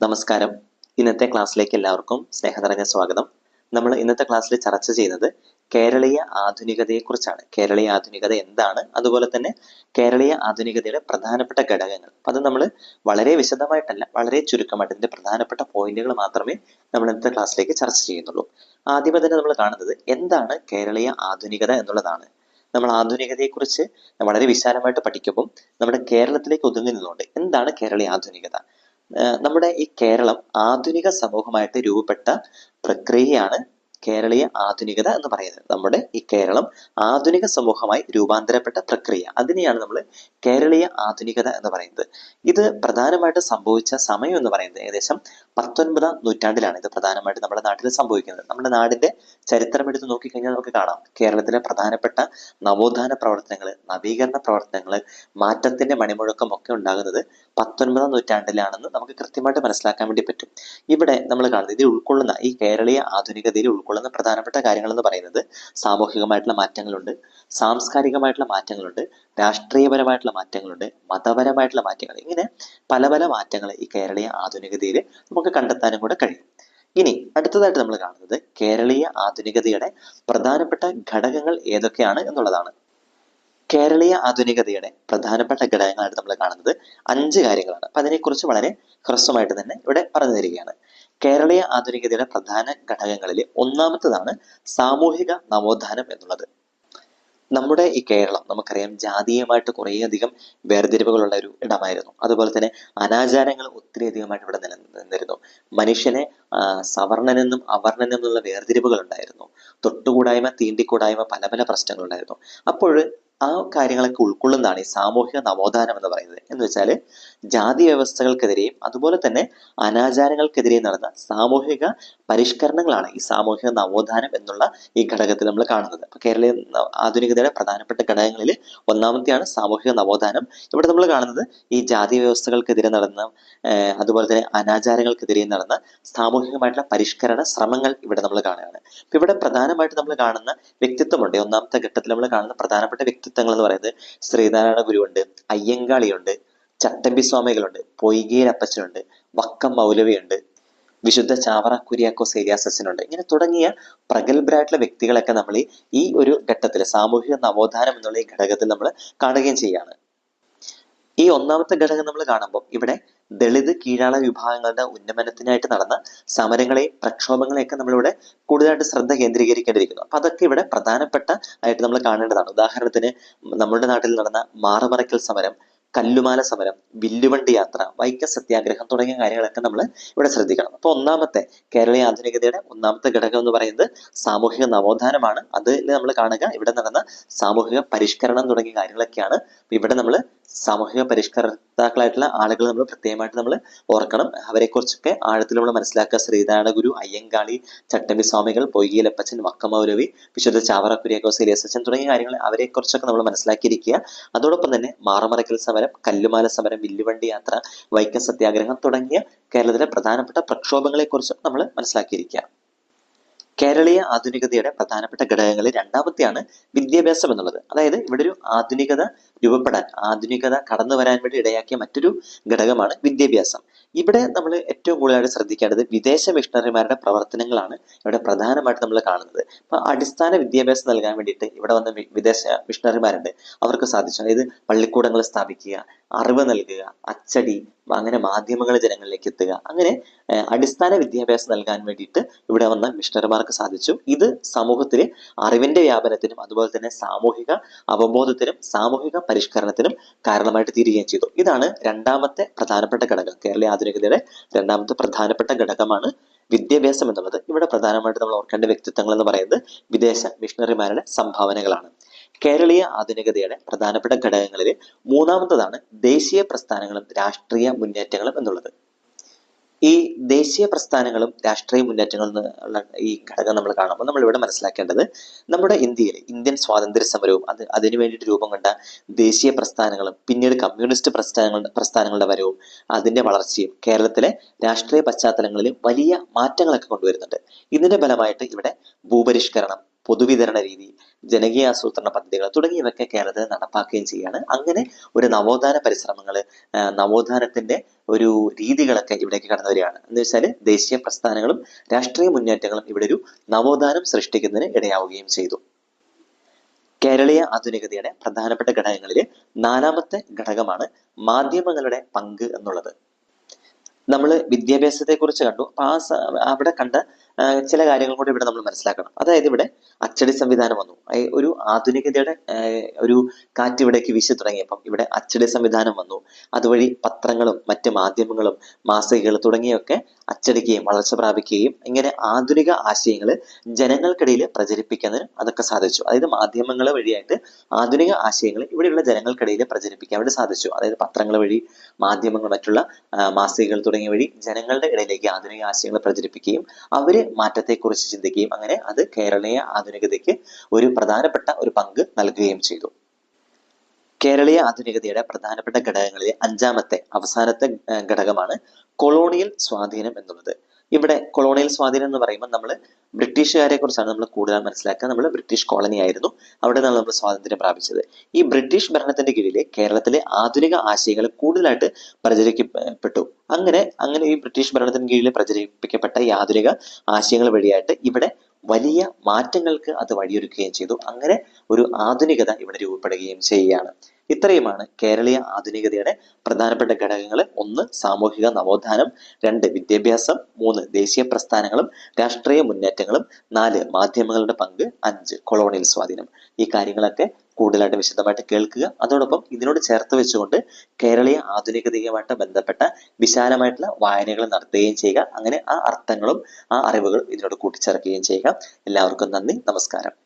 നമസ്കാരം. ഇന്നത്തെ ക്ലാസ്സിലേക്ക് എല്ലാവർക്കും സ്നേഹം നിറഞ്ഞ സ്വാഗതം. നമ്മൾ ഇന്നത്തെ ക്ലാസ്സിൽ ചർച്ച ചെയ്യുന്നത് കേരളീയ ആധുനികതയെക്കുറിച്ചാണ്. കേരളീയ ആധുനികത എന്താണ്? അതുപോലെ തന്നെ കേരളീയ ആധുനികതയുടെ പ്രധാനപ്പെട്ട ഘടകങ്ങൾ. അത് നമ്മൾ വളരെ വിശദമായിട്ടല്ല വളരെ ചുരുക്കമായിട്ട് ഇതിന്റെ പ്രധാനപ്പെട്ട പോയിന്റുകൾ മാത്രമേ നമ്മൾ ഇന്നത്തെ ക്ലാസ്സിലേക്ക് ചർച്ച ചെയ്യുന്നുള്ളൂ. ആദ്യമേ തന്നെ നമ്മൾ കാണുന്നത് എന്താണ് കേരളീയ ആധുനികത എന്നുള്ളതാണ്. നമ്മൾ ആധുനികതയെക്കുറിച്ച് വളരെ വിശാലമായിട്ട് പഠിക്കുമ്പോൾ നമ്മുടെ കേരളത്തിലേക്ക് ഒതുങ്ങി നിന്നുകൊണ്ട് എന്താണ് കേരളീയ ആധുനികത? നമ്മുടെ ഈ കേരളം ആധുനിക സമൂഹമായിട്ട് രൂപപ്പെട്ട പ്രക്രിയയാണ് കേരളീയ ആധുനികത എന്ന് പറയുന്നത്. നമ്മുടെ ഈ കേരളം ആധുനിക സമൂഹമായി രൂപാന്തരപ്പെട്ട പ്രക്രിയ. അതിനെയാണ് നമ്മൾ കേരളീയ ആധുനികത എന്ന് പറയുന്നത്. ഇത് പ്രധാനമായിട്ട് സംഭവിച്ച സമയം എന്ന് പറയുന്നത് ഏകദേശം പത്തൊൻപതാം നൂറ്റാണ്ടിലാണ് ഇത് പ്രധാനമായിട്ട് നമ്മുടെ നാട്ടിൽ സംഭവിക്കുന്നത്. നമ്മുടെ നാടിന്റെ ചരിത്രം എടുത്ത് നോക്കിക്കഴിഞ്ഞാൽ നമുക്ക് കാണാം. കേരളത്തിലെ പ്രധാനപ്പെട്ട നവോത്ഥാന പ്രവർത്തനങ്ങൾ നവീകരണ പ്രവർത്തനങ്ങൾ മാറ്റത്തിന്റെ മണിമുഴക്കം ഒക്കെ ഉണ്ടാകുന്നത് പത്തൊൻപതാം നൂറ്റാണ്ടിലാണെന്ന് നമുക്ക് കൃത്യമായിട്ട് മനസ്സിലാക്കാൻ വേണ്ടി പറ്റും. ഇവിടെ നമ്മൾ കാണുന്നത് ഇതിൽ ഉൾക്കൊള്ളുന്ന ഈ കേരളീയ ആധുനികതയിൽ ഉൾക്കൊള്ളുന്ന പ്രധാനപ്പെട്ട കാര്യങ്ങൾ എന്ന് പറയുന്നത് സാമൂഹികമായിട്ടുള്ള മാറ്റങ്ങളുണ്ട് സാംസ്കാരികമായിട്ടുള്ള മാറ്റങ്ങളുണ്ട് രാഷ്ട്രീയപരമായിട്ടുള്ള മാറ്റങ്ങളുണ്ട് മതപരമായിട്ടുള്ള മാറ്റങ്ങൾ. ഇങ്ങനെ പല പല മാറ്റങ്ങൾ ഈ കേരളീയ ആധുനികതയിൽ നമുക്ക് കണ്ടെത്താനും കൂടെ കഴിയും. ഇനി അടുത്തതായിട്ട് നമ്മൾ കാണുന്നത് കേരളീയ ആധുനികതയുടെ പ്രധാനപ്പെട്ട ഘടകങ്ങൾ ഏതൊക്കെയാണ് എന്നുള്ളതാണ്. കേരളീയ ആധുനികതയുടെ പ്രധാനപ്പെട്ട ഘടകങ്ങളായിട്ട് നമ്മൾ കാണുന്നത് അഞ്ച് കാര്യങ്ങളാണ്. അപ്പൊ അതിനെക്കുറിച്ച് വളരെ ഹ്രസ്വമായിട്ട് തന്നെ ഇവിടെ പറഞ്ഞു തരികയാണ്. കേരളീയ ആധുനികതയുടെ പ്രധാന ഘടകങ്ങളിൽ ഒന്നാമത്തതാണ് സാമൂഹിക നവോത്ഥാനം എന്നുള്ളത്. നമ്മുടെ ഈ കേരളം നമുക്കറിയാം ജാതീയമായിട്ട് കുറേയധികം വേർതിരിവുകളുള്ള ഒരു ഇടമായിരുന്നു. അതുപോലെ തന്നെ അനാചാരങ്ങൾ ഒത്തിരി അധികമായിട്ട് ഇവിടെ നിലനിന്നിരുന്നു മനുഷ്യനെ സവർണനെന്നും അവർണനെന്നുള്ള വേർതിരിവുകൾ ഉണ്ടായിരുന്നു തൊട്ടുകൂടായ്മ തീണ്ടിക്കൂടായ്മ പല പല പ്രശ്നങ്ങളുണ്ടായിരുന്നു. അപ്പോൾ ആ കാര്യങ്ങളൊക്കെ ഉൾക്കൊള്ളുന്നതാണ് ഈ സാമൂഹിക നവോത്ഥാനം എന്ന് പറയുന്നത്. എന്ന് വെച്ചാൽ ജാതി വ്യവസ്ഥകൾക്കെതിരെയും അതുപോലെ തന്നെ അനാചാരങ്ങൾക്കെതിരെയും നടന്ന സാമൂഹിക പരിഷ്കരണങ്ങളാണ് ഈ സാമൂഹിക നവോത്ഥാനം എന്നുള്ള ഈ ഘടകത്തിൽ നമ്മൾ കാണുന്നത്. അപ്പൊ കേരളീയ ആധുനികതയുടെ പ്രധാനപ്പെട്ട ഘടകങ്ങളിൽ ഒന്നാമത്തെയാണ് സാമൂഹിക നവോത്ഥാനം. ഇവിടെ നമ്മൾ കാണുന്നത് ഈ ജാതി വ്യവസ്ഥകൾക്കെതിരെ നടന്ന അതുപോലെ തന്നെ അനാചാരങ്ങൾക്കെതിരെ നടന്ന സാമൂഹികമായിട്ടുള്ള പരിഷ്കരണ ശ്രമങ്ങൾ ഇവിടെ നമ്മൾ കാണുകയാണ്. ഇവിടെ പ്രധാനമായിട്ട് നമ്മൾ കാണുന്ന വ്യക്തിത്വമുണ്ട്. ഒന്നാമത്തെ ഘട്ടത്തിൽ നമ്മൾ കാണുന്ന പ്രധാനപ്പെട്ട വ്യക്തിത്വങ്ങൾ എന്ന് പറയുന്നത് ശ്രീനാരായണ ഗുരുവുണ്ട് അയ്യങ്കാളിയുണ്ട് ചട്ടമ്പി സ്വാമികളുണ്ട് പൊയ്കീരപ്പച്ചനുണ്ട് വക്കം മൗലവിയുണ്ട് വിശുദ്ധ ചാവറ കുര്യാക്കോസ് ഉണ്ട് ഇങ്ങനെ തുടങ്ങിയ പ്രഗത്ഭരായിട്ടുള്ള വ്യക്തികളൊക്കെ നമ്മൾ ഈ- ഒരു ഘട്ടത്തിൽ സാമൂഹിക നവോത്ഥാനം എന്നുള്ള ഈ ഘടകത്തിൽ നമ്മൾ കാണുകയും ചെയ്യാണ്. ഈ ഒന്നാമത്തെ ഘടകം നമ്മൾ കാണുമ്പോൾ ഇവിടെ ദളിത് കീഴാള വിഭാഗങ്ങളുടെ ഉന്നമനത്തിനായിട്ട് നടന്ന സമരങ്ങളെയും പ്രക്ഷോഭങ്ങളെയൊക്കെ നമ്മളിവിടെ കൂടുതലായിട്ട് ശ്രദ്ധ കേന്ദ്രീകരിക്കേണ്ടിയിരിക്കുന്നു. അപ്പൊ അതൊക്കെ ഇവിടെ പ്രധാനപ്പെട്ട ആയിട്ട് നമ്മൾ കാണേണ്ടതാണ്. ഉദാഹരണത്തിന് നമ്മുടെ നാട്ടിൽ നടന്ന മാറുമറയ്ക്കൽ സമരം കല്ലുമാല സമരം വില്ലുവണ്ടി യാത്ര വൈക്കം സത്യാഗ്രഹം തുടങ്ങിയ കാര്യങ്ങളൊക്കെ നമ്മൾ ഇവിടെ ശ്രദ്ധിക്കണം. അപ്പൊ ഒന്നാമത്തെ കേരളീയ ആധുനികതയുടെ ഒന്നാമത്തെ ഘടകം എന്ന് പറയുന്നത് സാമൂഹിക നവോത്ഥാനമാണ്. അതിൽ നമ്മൾ കാണുക ഇവിടെ നടന്ന സാമൂഹിക പരിഷ്കരണം തുടങ്ങിയ കാര്യങ്ങളൊക്കെയാണ് ഇവിടെ നമ്മൾ സാമൂഹിക പരിഷ്കർത്താക്കളായിട്ടുള്ള ആളുകൾ നമ്മൾ പ്രത്യേകമായിട്ട് നമ്മൾ ഓർക്കണം. അവരെക്കുറിച്ചൊക്കെ ആഴത്തിൽ നമ്മൾ മനസ്സിലാക്കുക. ശ്രീനാരായണ ഗുരു അയ്യങ്കാളി ചട്ടമ്പി സ്വാമികൾ പൊയ്കയിലപ്പച്ചൻ വക്കമൗരവി വിശുദ്ധ ചാവറ കുര്യാക്കോസ് തുടങ്ങിയ കാര്യങ്ങൾ അവരെക്കുറിച്ചൊക്കെ നമ്മൾ മനസ്സിലാക്കിയിരിക്കുക. അതോടൊപ്പം തന്നെ മാറമറയ്ക്കൽ സമരം കല്ലുമാല സമരം വില്ലുവണ്ടി യാത്ര വൈക്കം സത്യാഗ്രഹം തുടങ്ങിയ കേരളത്തിലെ പ്രധാനപ്പെട്ട പ്രക്ഷോഭങ്ങളെ കുറിച്ചും നമ്മൾ മനസ്സിലാക്കിയിരിക്കുക. കേരളീയ ആധുനികതയുടെ പ്രധാനപ്പെട്ട ഘടകങ്ങളിൽ രണ്ടാമത്തെയാണ് വിദ്യാഭ്യാസം എന്നുള്ളത്. അതായത് ഇവിടെ ഒരു ആധുനികത രൂപപ്പെടാൻ ആധുനികത കടന്നു വരാൻ വേണ്ടി ഇടയാക്കിയ മറ്റൊരു ഘടകമാണ് വിദ്യാഭ്യാസം. ഇവിടെ നമ്മൾ ഏറ്റവും കൂടുതലായിട്ട് ശ്രദ്ധിക്കേണ്ടത് വിദേശ മിഷണറിമാരുടെ പ്രവർത്തനങ്ങളാണ് ഇവിടെ പ്രധാനമായിട്ട് നമ്മൾ കാണുന്നത്. അപ്പൊ അടിസ്ഥാന വിദ്യാഭ്യാസം നൽകാൻ വേണ്ടിയിട്ട് ഇവിടെ വന്ന വിദേശ മിഷണറിമാരുണ്ട്. അവർക്ക് സാധിച്ചു. അതായത് പള്ളിക്കൂടങ്ങൾ സ്ഥാപിക്കുക അറിവ് നൽകുക അച്ചടി അങ്ങനെ മാധ്യമങ്ങൾ ജനങ്ങളിലേക്ക് എത്തുക അങ്ങനെ അടിസ്ഥാന വിദ്യാഭ്യാസം നൽകാൻ വേണ്ടിയിട്ട് ഇവിടെ വന്ന മിഷണറിമാർക്ക് സാധിച്ചു. ഇത് സമൂഹത്തിലെ അറിവിന്റെ വ്യാപനത്തിനും അതുപോലെ തന്നെ സാമൂഹിക അവബോധത്തിനും സാമൂഹിക പരിഷ്കരണത്തിനും കാരണമായിട്ട് തീരുകയും ചെയ്തു. ഇതാണ് രണ്ടാമത്തെ പ്രധാനപ്പെട്ട ഘടകം. കേരളീയ ആധുനികതയുടെ രണ്ടാമത്തെ പ്രധാനപ്പെട്ട ഘടകമാണ് വിദ്യാഭ്യാസം എന്നുള്ളത്. ഇവിടെ പ്രധാനമായിട്ട് നമ്മൾ ഓർക്കേണ്ട വ്യക്തിത്വങ്ങൾ എന്ന് പറയുന്നത് വിദേശ മിഷണറിമാരുടെ സംഭാവനകളാണ്. കേരളീയ ആധുനികതയുടെ പ്രധാനപ്പെട്ട ഘടകങ്ങളിൽ മൂന്നാമത്തതാണ് ദേശീയ പ്രസ്ഥാനങ്ങളും രാഷ്ട്രീയ മുന്നേറ്റങ്ങളും എന്നുള്ളത്. ഈ ദേശീയ പ്രസ്ഥാനങ്ങളും രാഷ്ട്രീയ മുന്നേറ്റങ്ങളും ഉള്ള ഈ ഘടകം നമ്മൾ കാണുമ്പോൾ നമ്മൾ ഇവിടെ മനസ്സിലാക്കേണ്ടത് നമ്മുടെ ഇന്ത്യയിൽ ഇന്ത്യൻ സ്വാതന്ത്ര്യ സമരവും അത് അതിനു വേണ്ടിയിട്ട് രൂപം കൊണ്ട ദേശീയ പ്രസ്ഥാനങ്ങളും പിന്നീട് കമ്മ്യൂണിസ്റ്റ് പ്രസ്ഥാനങ്ങളുടെ പ്രസ്ഥാനങ്ങളുടെ വരവും അതിന്റെ വളർച്ചയും കേരളത്തിലെ രാഷ്ട്രീയ പശ്ചാത്തലങ്ങളിൽ വലിയ മാറ്റങ്ങളൊക്കെ കൊണ്ടുവരുന്നുണ്ട്. ഇതിന്റെ ഫലമായിട്ട് ഇവിടെ ഭൂപരിഷ്കരണം പൊതുവിതരണ രീതി ജനകീയ ആസൂത്രണ പദ്ധതികൾ തുടങ്ങിയവയൊക്കെ കേരളത്തിൽ നടപ്പാക്കുകയും ചെയ്യുകയാണ് അങ്ങനെ ഒരു നവോത്ഥാന പരിശ്രമങ്ങൾ നവോത്ഥാനത്തിന്റെ ഒരു രീതികളൊക്കെ ഇവിടേക്ക് കടന്നു വരികയാണ്. എന്ന് വെച്ചാൽ ദേശീയ പ്രസ്ഥാനങ്ങളും രാഷ്ട്രീയ മുന്നേറ്റങ്ങളും ഇവിടെ ഒരു നവോത്ഥാനം സൃഷ്ടിക്കുന്നതിന് ഇടയാവുകയും ചെയ്തു. കേരളീയ ആധുനികതയുടെ പ്രധാനപ്പെട്ട ഘടകങ്ങളിൽ നാലാമത്തെ ഘടകമാണ് മാധ്യമങ്ങളുടെ പങ്ക് എന്നുള്ളത്. നമ്മൾ വിദ്യാഭ്യാസത്തെക്കുറിച്ച് കണ്ടു. അപ്പൊ ആ അവിടെ കണ്ട ചില കാര്യങ്ങൾ കൂടി ഇവിടെ നമ്മൾ മനസ്സിലാക്കണം. അതായത് ഇവിടെ അച്ചടി സംവിധാനം വന്നു. ഒരു ആധുനികതയുടെ ഒരു കാറ്റ് ഇവിടേക്ക് വീശി തുടങ്ങിയപ്പം ഇവിടെ അച്ചടി സംവിധാനം വന്നു. അതുവഴി പത്രങ്ങളും മറ്റ് മാധ്യമങ്ങളും മാസികകൾ തുടങ്ങിയൊക്കെ അച്ചടിക്കുകയും വളർച്ച പ്രാപിക്കുകയും ഇങ്ങനെ ആധുനിക ആശയങ്ങൾ ജനങ്ങൾക്കിടയിൽ പ്രചരിപ്പിക്കുന്നതിന് അതൊക്കെ സാധിച്ചു. അതായത് മാധ്യമങ്ങൾ വഴിയായിട്ട് ആധുനിക ആശയങ്ങൾ ഇവിടെയുള്ള ജനങ്ങൾക്കിടയിൽ പ്രചരിപ്പിക്കാൻ വേണ്ടി സാധിച്ചു. അതായത് പത്രങ്ങൾ വഴി മാധ്യമങ്ങൾ മറ്റുള്ള മാസികകൾ തുടങ്ങിയ വഴി ജനങ്ങളുടെ ഇടയിലേക്ക് ആധുനിക ആശയങ്ങൾ പ്രചരിപ്പിക്കുകയും അവർ മാറ്റത്തെക്കുറിച്ച് ചിന്തിക്കുകയും അങ്ങനെ അത് കേരളീയ ആധുനികതയ്ക്ക് ഒരു പ്രധാനപ്പെട്ട ഒരു പങ്ക് നൽകുകയും ചെയ്തു. കേരളീയ ആധുനികതയുടെ പ്രധാനപ്പെട്ട ഘടകങ്ങളിലെ അഞ്ചാമത്തെ അവസാനത്തെ ഘടകമാണ് കൊളോണിയൽ സ്വാധീനം എന്നുള്ളത്. ഇവിടെ കൊളോണിയൽ സ്വാധീനം എന്ന് പറയുമ്പോൾ നമ്മൾ ബ്രിട്ടീഷുകാരെ കുറിച്ചാണ് നമ്മൾ കൂടുതൽ മനസ്സിലാക്കുക നമ്മൾ ബ്രിട്ടീഷ് കോളനി ആയിരുന്നു. അവിടെ നിന്നാണ് നമ്മൾ സ്വാതന്ത്ര്യം പ്രാപിച്ചത്. ഈ ബ്രിട്ടീഷ് ഭരണത്തിന്റെ കീഴിൽ കേരളത്തിലെ ആധുനിക ആശയങ്ങൾ കൂടുതലായിട്ട് പ്രചരിക്കപ്പെട്ടു. അങ്ങനെ അങ്ങനെ ഈ ബ്രിട്ടീഷ് ഭരണത്തിന് കീഴിൽ പ്രചരിപ്പിക്കപ്പെട്ട ഈ ആധുനിക ആശയങ്ങൾ വഴിയായിട്ട് ഇവിടെ വലിയ മാറ്റങ്ങൾക്ക് അത് വഴിയൊരുക്കുകയും ചെയ്തു. അങ്ങനെ ഒരു ആധുനികത ഇവിടെ രൂപപ്പെടുകയും ചെയ്യുകയാണ്. ഇത്രയുമാണ് കേരളീയ ആധുനികതയുടെ പ്രധാനപ്പെട്ട ഘടകങ്ങൾ. ഒന്ന് സാമൂഹിക നവോത്ഥാനം. രണ്ട് വിദ്യാഭ്യാസം. മൂന്ന് ദേശീയ പ്രസ്ഥാനങ്ങളും. രാഷ്ട്രീയ മുന്നേറ്റങ്ങളും. നാല് മാധ്യമങ്ങളുടെ പങ്ക്. അഞ്ച് കൊളോണിയൽ സ്വാധീനം. ഈ കാര്യങ്ങളൊക്കെ കൂടുതലായിട്ട് വിശദമായിട്ട് കേൾക്കുക. അതോടൊപ്പം ഇതിനോട് ചേർത്ത് വെച്ചുകൊണ്ട് കേരളീയ ആധുനികതയുമായിട്ട് ബന്ധപ്പെട്ട വിശാലമായിട്ടുള്ള വായനകൾ നടത്തുകയും ചെയ്യുക. അങ്ങനെ ആ അർത്ഥങ്ങളും ആ അറിവുകളും ഇതിനോട് കൂട്ടിച്ചേർക്കുകയും ചെയ്യുക. എല്ലാവർക്കും നന്ദി. നമസ്കാരം.